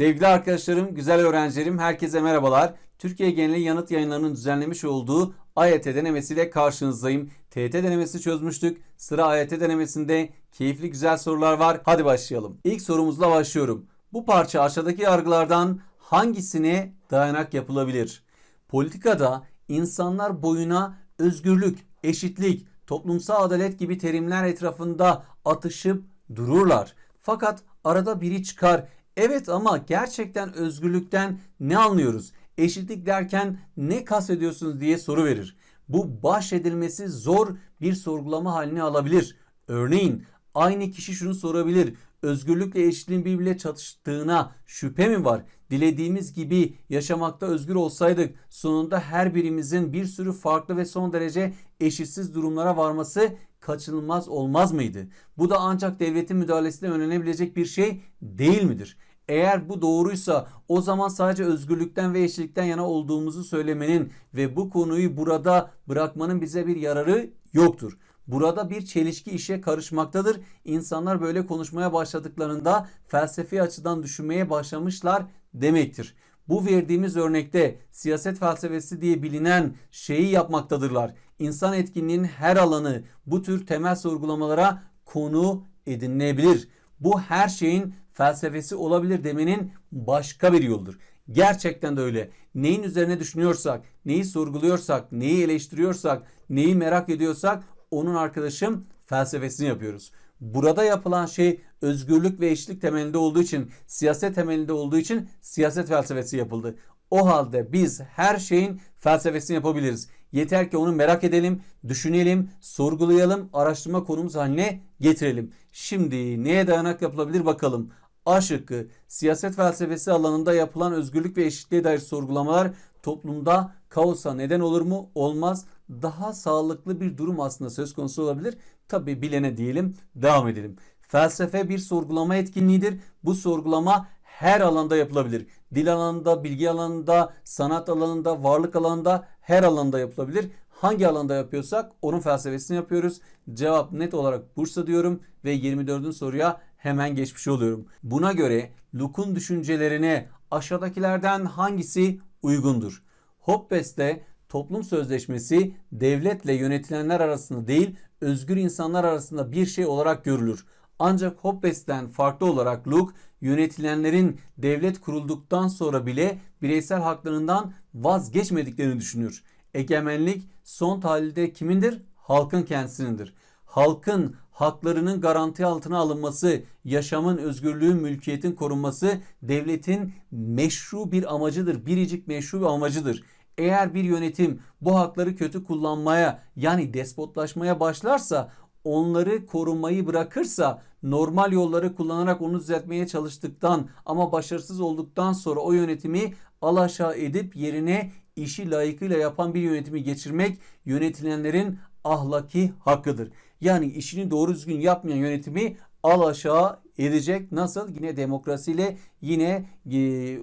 Sevgili arkadaşlarım, güzel öğrencilerim, herkese merhabalar. Türkiye geneli yanıt yayınlarının düzenlemiş olduğu AYT denemesiyle karşınızdayım. TYT denemesi çözmüştük. Sıra AYT denemesinde keyifli güzel sorular var. Hadi başlayalım. İlk sorumuzla başlıyorum. Bu parça aşağıdaki yargılardan hangisine dayanak yapılabilir? Politikada insanlar boyuna özgürlük, eşitlik, toplumsal adalet gibi terimler etrafında atışıp dururlar. Fakat arada biri çıkar. Evet ama gerçekten özgürlükten ne anlıyoruz? Eşitlik derken ne kastediyorsunuz diye soru verir. Bu bahşedilmesi zor bir sorgulama haline alabilir. Örneğin aynı kişi şunu sorabilir. Özgürlükle eşitliğin birbiriyle çatıştığına şüphe mi var? Dilediğimiz gibi yaşamakta özgür olsaydık sonunda her birimizin bir sürü farklı ve son derece eşitsiz durumlara varması kaçınılmaz olmaz mıydı? Bu da ancak devletin müdahalesiyle önlenebilecek bir şey değil midir? Eğer bu doğruysa o zaman sadece özgürlükten ve eşitlikten yana olduğumuzu söylemenin ve bu konuyu burada bırakmanın bize bir yararı yoktur. Burada bir çelişki işe karışmaktadır. İnsanlar böyle konuşmaya başladıklarında felsefi açıdan düşünmeye başlamışlar demektir. Bu verdiğimiz örnekte siyaset felsefesi diye bilinen şeyi yapmaktadırlar. İnsan etkinliğinin her alanı bu tür temel sorgulamalara konu edinilebilir. Bu her şeyin felsefesi olabilir demenin başka bir yoldur. Gerçekten de öyle. Neyin üzerine düşünüyorsak, neyi sorguluyorsak, neyi eleştiriyorsak, neyi merak ediyorsak onun arkadaşım felsefesini yapıyoruz. Burada yapılan şey özgürlük ve eşitlik temelinde olduğu için, siyaset temelinde olduğu için siyaset felsefesi yapıldı. O halde biz her şeyin felsefesini yapabiliriz. Yeter ki onu merak edelim, düşünelim, sorgulayalım, araştırma konumuz haline getirelim. Şimdi neye dayanak yapılabilir bakalım. A şıkkı siyaset felsefesi alanında yapılan özgürlük ve eşitliğe dair sorgulamalar toplumda kaosa neden olur mu? Olmaz. Daha sağlıklı bir durum aslında söz konusu olabilir. Tabi bilene diyelim devam edelim. Felsefe bir sorgulama etkinliğidir. Bu sorgulama her alanda yapılabilir. Dil alanında, bilgi alanında, sanat alanında, varlık alanında her alanda yapılabilir. Hangi alanda yapıyorsak onun felsefesini yapıyoruz. Cevap net olarak Bursa diyorum ve 24. soruya hemen geçmiş oluyorum. Buna göre Luke'un düşüncelerine aşağıdakilerden hangisi uygundur? Hobbes'te toplum sözleşmesi devletle yönetilenler arasında değil özgür insanlar arasında bir şey olarak görülür. Ancak Hobbes'ten farklı olarak Luke yönetilenlerin devlet kurulduktan sonra bile bireysel haklarından vazgeçmediklerini düşünür. Egemenlik son tahlilde kimindir? Halkın kendisinindir. Halkın haklarının garanti altına alınması, yaşamın, özgürlüğün, mülkiyetin korunması devletin meşru bir amacıdır. Biricik meşru bir amacıdır. Eğer bir yönetim bu hakları kötü kullanmaya yani despotlaşmaya başlarsa onları korumayı bırakırsa normal yolları kullanarak onu düzeltmeye çalıştıktan ama başarısız olduktan sonra o yönetimi alaşağı edip yerine işi layıkıyla yapan bir yönetimi geçirmek yönetilenlerin ahlaki hakkıdır. Yani işini doğru düzgün yapmayan yönetimi al aşağı edecek. Nasıl? Yine demokrasiyle yine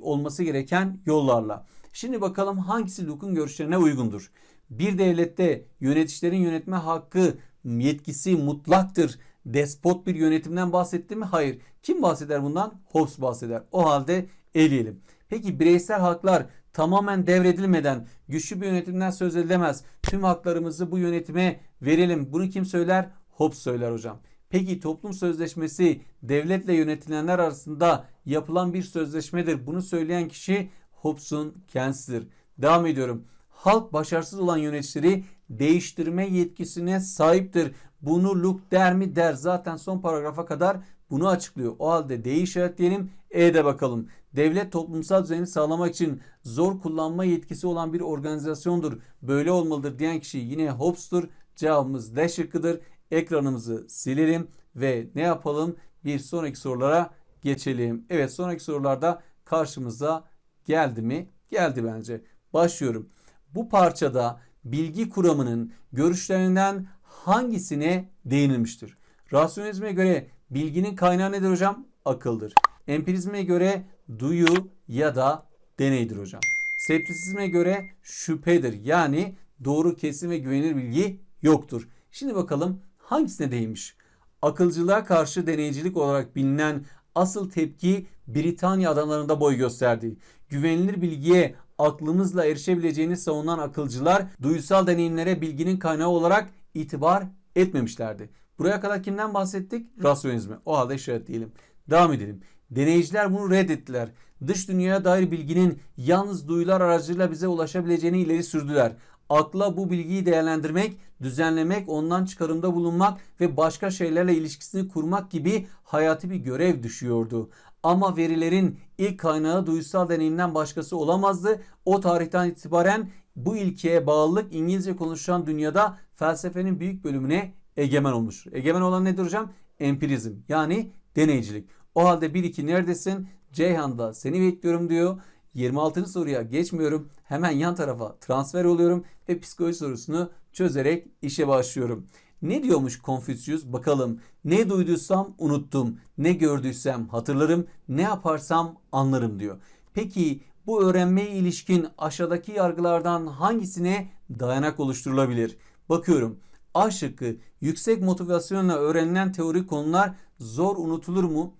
olması gereken yollarla. Şimdi bakalım hangisi Luke'un görüşlerine uygundur? Bir devlette yöneticilerin yönetme hakkı, yetkisi mutlaktır. Despot bir yönetimden bahsetti mi? Hayır. Kim bahseder bundan? Hobbes bahseder. O halde eleyelim. Peki bireysel haklar tamamen devredilmeden güçlü bir yönetimden söz edilemez. Tüm haklarımızı bu yönetime verelim. Bunu kim söyler? Hobbes söyler hocam. Peki toplum sözleşmesi devletle yönetilenler arasında yapılan bir sözleşmedir. Bunu söyleyen kişi Hobbes'un kendisidir. Devam ediyorum. Halk başarısız olan yöneticileri değiştirme yetkisine sahiptir. Bunu Luke der mi der. Zaten son paragrafa kadar bunu açıklıyor. O halde D işaretleyelim. E'de bakalım. Devlet toplumsal düzeni sağlamak için zor kullanma yetkisi olan bir organizasyondur. Böyle olmalıdır diyen kişi yine Hobbes'tur. Cevabımız D şıkkıdır. Ekranımızı silelim ve ne yapalım? Bir sonraki sorulara geçelim. Evet sonraki sorularda karşımıza geldi mi? Geldi bence. Başlıyorum. Bu parçada bilgi kuramının görüşlerinden hangisine değinilmiştir? Rasyonizme göre bilginin kaynağı nedir hocam? Akıldır. Empirizme göre duyu ya da deneydir hocam. Septisizme göre şüphedir. Yani doğru kesin ve güvenilir bilgi yoktur. Şimdi bakalım hangisine değinmiş? Akılcılığa karşı deneycilik olarak bilinen Asıl tepki Britanya adalarında boy gösterdi. Güvenilir bilgiye aklımızla erişebileceğini savunan akılcılar duysal deneyimlere bilginin kaynağı olarak itibar etmemişlerdi. Buraya kadar kimden bahsettik? Rasyonizmi. O halde işaretleyelim. Devam edelim. Deneyiciler bunu reddettiler. Dış dünyaya dair bilginin yalnız duyular aracılığıyla bize ulaşabileceğini ileri sürdüler. Akla bu bilgiyi değerlendirmek, düzenlemek, ondan çıkarımda bulunmak ve başka şeylerle ilişkisini kurmak gibi hayati bir görev düşüyordu. Ama verilerin ilk kaynağı duysal deneyimden başkası olamazdı. O tarihten itibaren bu ilkeye bağlılık İngilizce konuşan dünyada felsefenin büyük bölümüne egemen olmuş. Egemen olan nedir hocam? Empirizm yani deneycilik. O halde 1-2 neredesin? Ceyhan'da seni bekliyorum diyor. 26. soruya geçmiyorum. Hemen yan tarafa transfer oluyorum ve psikoloji sorusunu çözerek işe başlıyorum. Ne diyormuş Konfüçyüs? Bakalım. Ne duyduysam unuttum. Ne gördüysem hatırlarım. Ne yaparsam anlarım diyor. Peki bu öğrenmeye ilişkin aşağıdaki yargılardan hangisine dayanak oluşturulabilir? Bakıyorum. A şıkkı yüksek motivasyonla öğrenilen teorik konular zor unutulur mu?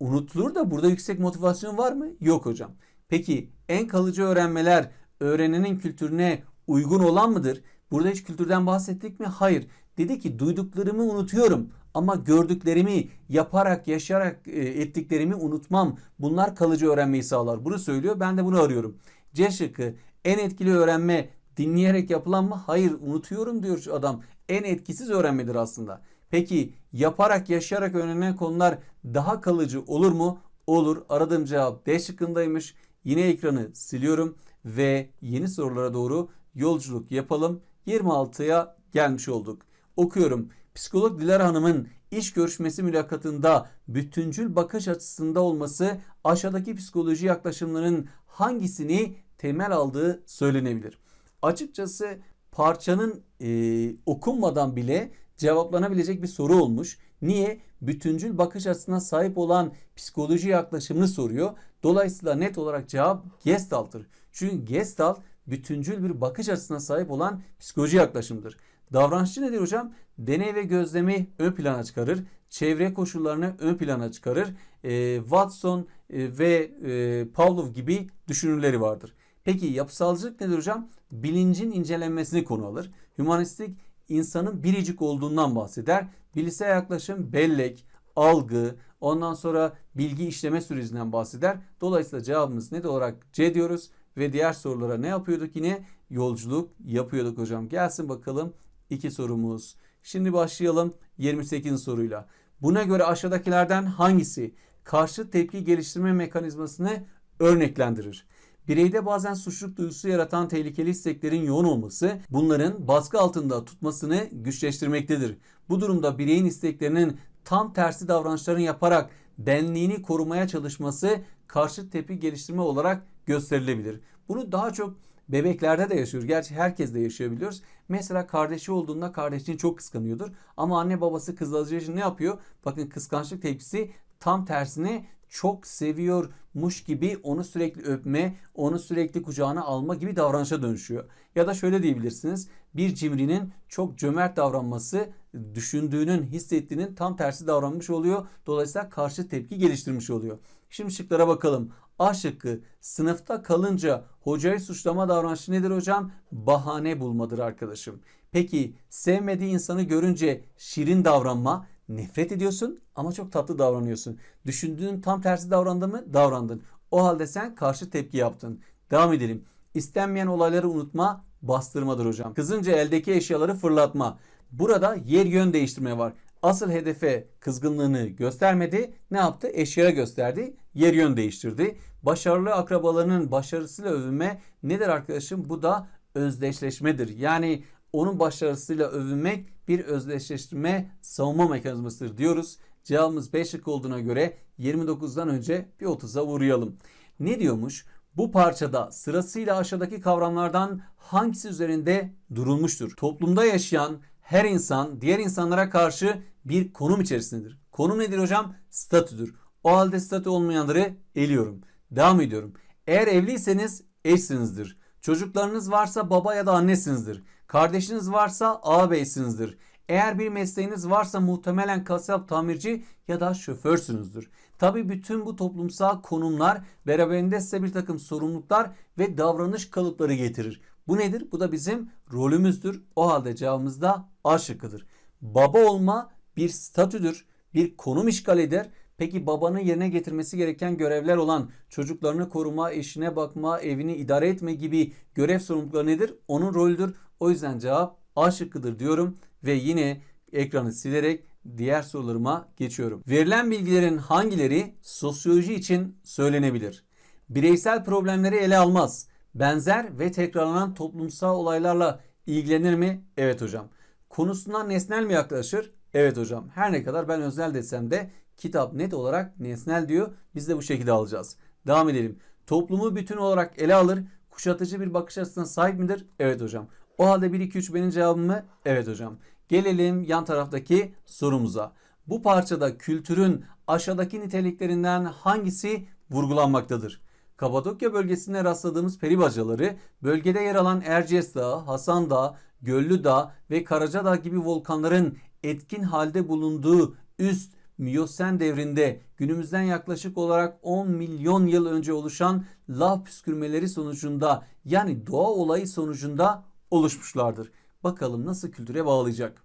Unutulur da burada yüksek motivasyon var mı? Yok hocam. Peki en kalıcı öğrenmeler öğrenenin kültürüne uygun olan mıdır? Burada hiç kültürden bahsettik mi? Hayır. Dedi ki duyduklarımı unutuyorum ama gördüklerimi yaparak, yaşayarak e, ettiklerimi unutmam. Bunlar kalıcı öğrenmeyi sağlar. Bunu söylüyor. Ben de bunu arıyorum. C şıkkı en etkili öğrenme dinleyerek yapılan mı? Hayır unutuyorum diyor adam. En etkisiz öğrenmedir aslında. Peki yaparak, yaşayarak öğrenilen konular daha kalıcı olur mu? Olur. Aradığım cevap D şıkkındaymış. Yine ekranı siliyorum ve yeni sorulara doğru yolculuk yapalım. 26'ya gelmiş olduk. Okuyorum. Psikolog Dilara Hanım'ın iş görüşmesi mülakatında bütüncül bakış açısında olması aşağıdaki psikoloji yaklaşımlarının hangisini temel aldığı söylenebilir. Açıkçası parçanın e, okunmadan bile cevaplanabilecek bir soru olmuş. Niye? Bütüncül bakış açısına sahip olan psikoloji yaklaşımını soruyor. Dolayısıyla net olarak cevap Gestalt'tır. Çünkü Gestalt bütüncül bir bakış açısına sahip olan psikoloji yaklaşımdır. Davranışçı nedir hocam? Deney ve gözlemi ön plana çıkarır. Çevre koşullarını ön plana çıkarır. E, Watson e, ve e, Pavlov gibi düşünürleri vardır. Peki yapısalcılık nedir hocam? Bilincin incelenmesini konu alır. Humanistik insanın biricik olduğundan bahseder. Bilişsel yaklaşım bellek, algı, ondan sonra bilgi işleme sürecinden bahseder. Dolayısıyla cevabımız net olarak C diyoruz ve diğer sorulara ne yapıyorduk yine? Yolculuk yapıyorduk hocam. Gelsin bakalım iki sorumuz. Şimdi başlayalım 28 soruyla. Buna göre aşağıdakilerden hangisi karşı tepki geliştirme mekanizmasını örneklendirir? Bireyde bazen suçluluk duygusu yaratan tehlikeli isteklerin yoğun olması bunların baskı altında tutmasını güçleştirmektedir. Bu durumda bireyin isteklerinin tam tersi davranışların yaparak benliğini korumaya çalışması karşı tepki geliştirme olarak gösterilebilir. Bunu daha çok bebeklerde de yaşıyoruz. Gerçi herkes de yaşayabiliyoruz. Mesela kardeşi olduğunda kardeşini çok kıskanıyordur. Ama anne babası kızladığı için ne yapıyor? Bakın kıskançlık tepkisi tam tersine çok seviyormuş gibi onu sürekli öpme, onu sürekli kucağına alma gibi davranışa dönüşüyor. Ya da şöyle diyebilirsiniz. Bir cimrinin çok cömert davranması düşündüğünün, hissettiğinin tam tersi davranmış oluyor. Dolayısıyla karşı tepki geliştirmiş oluyor. Şimdi şıklara bakalım. A şıkkı sınıfta kalınca hocayı suçlama davranışı nedir hocam? Bahane bulmadır arkadaşım. Peki sevmediği insanı görünce şirin davranma nefret ediyorsun ama çok tatlı davranıyorsun. Düşündüğün tam tersi davrandı mı? Davrandın. O halde sen karşı tepki yaptın. Devam edelim. İstenmeyen olayları unutma bastırmadır hocam. Kızınca eldeki eşyaları fırlatma. Burada yer yön değiştirme var. Asıl hedefe kızgınlığını göstermedi. Ne yaptı? Eşyaya gösterdi. Yer yön değiştirdi. Başarılı akrabalarının başarısıyla övünme nedir arkadaşım? Bu da özdeşleşmedir. Yani onun başarısıyla övünmek bir özdeşleştirme savunma mekanizmasıdır diyoruz. Cevabımız 5 şık olduğuna göre 29'dan önce bir 30'a uğrayalım. Ne diyormuş? Bu parçada sırasıyla aşağıdaki kavramlardan hangisi üzerinde durulmuştur? Toplumda yaşayan her insan diğer insanlara karşı bir konum içerisindedir. Konum nedir hocam? Statüdür. O halde statü olmayanları eliyorum. Devam ediyorum. Eğer evliyseniz eşsinizdir. Çocuklarınız varsa baba ya da annesinizdir. Kardeşiniz varsa ağabeysinizdir. Eğer bir mesleğiniz varsa muhtemelen kasap, tamirci ya da şoförsünüzdür. Tabi bütün bu toplumsal konumlar beraberinde size bir takım sorumluluklar ve davranış kalıpları getirir. Bu nedir? Bu da bizim rolümüzdür. O halde cevabımız da A şıkkıdır. Baba olma bir statüdür, bir konum işgal eder. Peki babanın yerine getirmesi gereken görevler olan çocuklarını koruma, eşine bakma, evini idare etme gibi görev sorumlulukları nedir? Onun rolüdür. O yüzden cevap A şıkkıdır diyorum ve yine ekranı silerek diğer sorularıma geçiyorum. Verilen bilgilerin hangileri sosyoloji için söylenebilir? Bireysel problemleri ele almaz. Benzer ve tekrarlanan toplumsal olaylarla ilgilenir mi? Evet hocam. Konusundan nesnel mi yaklaşır? Evet hocam. Her ne kadar ben özel desem de kitap net olarak nesnel diyor. Biz de bu şekilde alacağız. Devam edelim. Toplumu bütün olarak ele alır. Kuşatıcı bir bakış açısına sahip midir? Evet hocam. O halde 1 2 3 benim cevabım mı? Evet hocam. Gelelim yan taraftaki sorumuza. Bu parçada kültürün aşağıdaki niteliklerinden hangisi vurgulanmaktadır? Kapadokya bölgesinde rastladığımız peri bacaları bölgede yer alan Erciyes Dağı, Hasan Dağı, Göllü Dağı ve Karacadağ gibi volkanların etkin halde bulunduğu üst Miyosen devrinde günümüzden yaklaşık olarak 10 milyon yıl önce oluşan lav püskürmeleri sonucunda yani doğa olayı sonucunda oluşmuşlardır. Bakalım nasıl kültüre bağlayacak.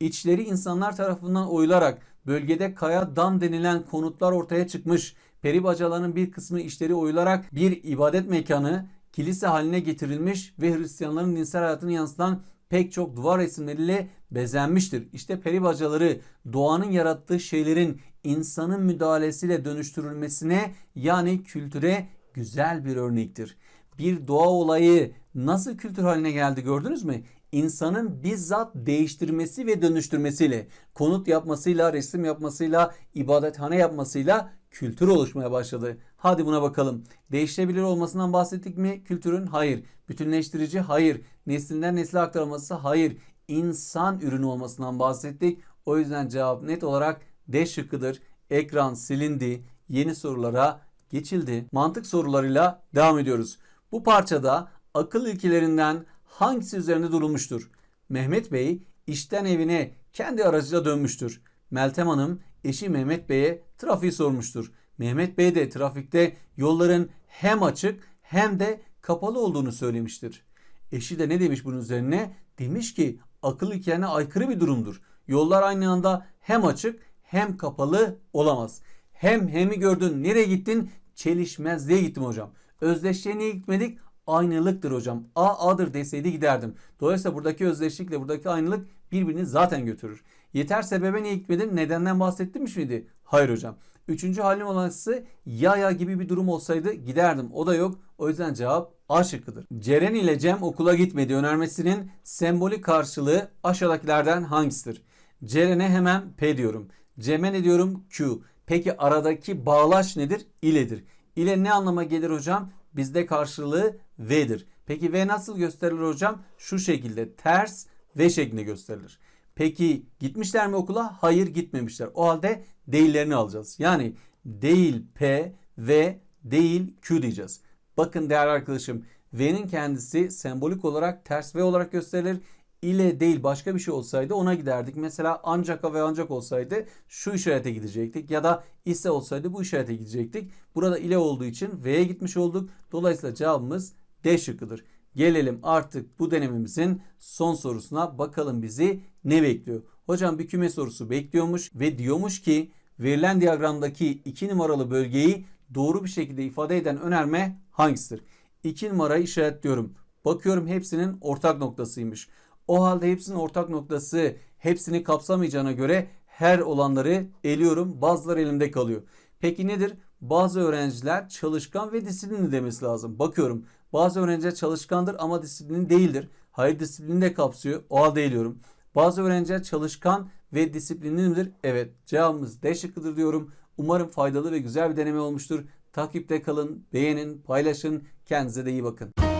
İçleri insanlar tarafından oyularak bölgede kaya dam denilen konutlar ortaya çıkmış. Peri bacalarının bir kısmı içleri oyularak bir ibadet mekanı, kilise haline getirilmiş ve Hristiyanların dinsel hayatını yansıtan pek çok duvar resimleriyle bezenmiştir. İşte peri bacaları doğanın yarattığı şeylerin insanın müdahalesiyle dönüştürülmesine yani kültüre güzel bir örnektir. Bir doğa olayı nasıl kültür haline geldi gördünüz mü? İnsanın bizzat değiştirmesi ve dönüştürmesiyle, konut yapmasıyla, resim yapmasıyla, ibadethane yapmasıyla kültür oluşmaya başladı. Hadi buna bakalım. Değişebilir olmasından bahsettik mi? Kültürün hayır. Bütünleştirici hayır. Neslinden nesle aktarılması hayır. İnsan ürünü olmasından bahsettik. O yüzden cevap net olarak D şıkkıdır. Ekran silindi. Yeni sorulara geçildi. Mantık sorularıyla devam ediyoruz. Bu parçada akıl ilkelerinden hangisi üzerinde durulmuştur? Mehmet Bey işten evine kendi aracıyla dönmüştür. Meltem Hanım eşi Mehmet Bey'e trafiği sormuştur. Mehmet Bey de trafikte yolların hem açık hem de kapalı olduğunu söylemiştir. Eşi de ne demiş bunun üzerine? Demiş ki akıl ilkelerine aykırı bir durumdur. Yollar aynı anda hem açık hem kapalı olamaz. Hem hemi gördün nereye gittin? Çelişmez diye gittim hocam. Özdeşliğe niye gitmedik? Aynılıktır hocam. A A'dır deseydi giderdim. Dolayısıyla buradaki özdeşlikle buradaki aynılık birbirini zaten götürür. Yeter sebebe niye gitmedin? Nedenden bahsettim miydi? Hayır hocam. Üçüncü halim olanaksı ya ya gibi bir durum olsaydı giderdim. O da yok. O yüzden cevap A şıkkıdır. Ceren ile Cem okula gitmedi önermesinin sembolik karşılığı aşağıdakilerden hangisidir? Ceren'e hemen P diyorum. Cem'e ne diyorum? Q. Peki aradaki bağlaç nedir? İledir. İle ne anlama gelir hocam? Bizde karşılığı V'dir. Peki V nasıl gösterilir hocam? Şu şekilde ters V şeklinde gösterilir. Peki gitmişler mi okula? Hayır gitmemişler. O halde değillerini alacağız. Yani değil P ve değil Q diyeceğiz. Bakın değerli arkadaşım V'nin kendisi sembolik olarak ters V olarak gösterilir. İle değil başka bir şey olsaydı ona giderdik. Mesela ancak ve ancak olsaydı şu işarete gidecektik. Ya da ise olsaydı bu işarete gidecektik. Burada ile olduğu için V'ye gitmiş olduk. Dolayısıyla cevabımız D şıkkıdır. Gelelim artık bu denememizin son sorusuna bakalım bizi ne bekliyor. Hocam bir küme sorusu bekliyormuş ve diyormuş ki verilen diyagramdaki 2 numaralı bölgeyi doğru bir şekilde ifade eden önerme hangisidir? 2 numarayı işaretliyorum. Bakıyorum hepsinin ortak noktasıymış. O halde hepsinin ortak noktası hepsini kapsamayacağına göre her olanları eliyorum. Bazıları elimde kalıyor. Peki nedir? Bazı öğrenciler çalışkan ve disiplinli demesi lazım. Bakıyorum bazı öğrenciler çalışkandır ama disiplin değildir. Hayır disiplini de kapsıyor. O halde eliyorum. Bazı öğrenciler çalışkan ve disiplinli midir? Evet cevabımız D şıkkıdır diyorum. Umarım faydalı ve güzel bir deneme olmuştur. Takipte kalın, beğenin, paylaşın. Kendinize de iyi bakın.